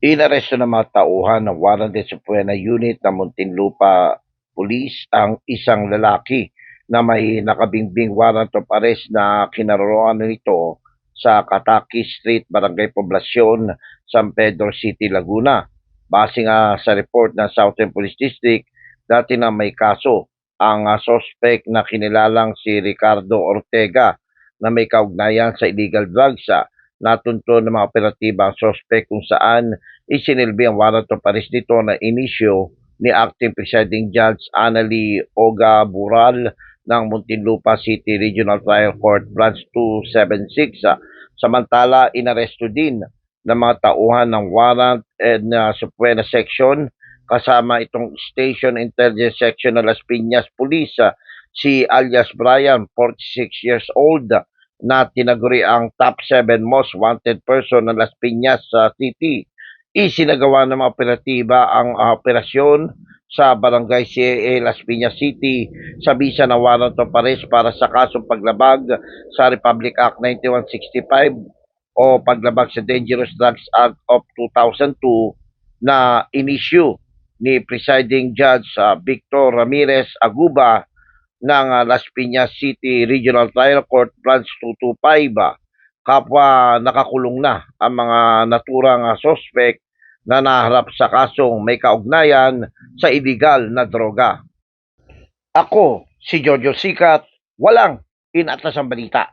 Inaresto ng mga tauhan ng Warranted Suprema Unit ng Muntinlupa Police ang isang lalaki na may nakabingbing warrant of arrest na kinaroroan nito sa Kataki Street, Barangay Poblacion, San Pedro City, Laguna. Base nga sa report ng Southern Police District, dati na may kaso ang ah, suspect na kinilalang si Ricardo Ortega na may kaugnayan sa illegal drugs. ah, natunto ng mga operatiba ang suspect kung saan isinilbi ang warrant of arrest nito na inisyo ni Acting Presiding Judge Annalie Oga Bural ng Muntinlupa City Regional Trial Court Branch 276. ah. Samantala, inaresto din ng mga tauhan ng warrant and uh, Suprema Section kasama itong Station Intelligence Section ng Las Piñas Police si alias Brian, 46 years old, na tinaguri ang top 7 most wanted person ng Las Piñas sa City. Isinagawa ng mga operatiba ang ah, operasyon sa Barangay CAA Las Piñas City sa bisa ng warrant of arrest para sa kasong paglabag sa Republic Act 9165 o paglabag sa Dangerous Drugs Act of 2002 na inisyu ni Presiding Judge ah, Victor Ramirez Aguba ng ah, Las Piñas City Regional Trial Court Branch 225 ah, kapwa nakakulong na ang mga naturang ah, suspect na naharap sa kasong may kaugnayan sa illegal na droga. Ako, si Jojo Sikat, walang inatas ang balita.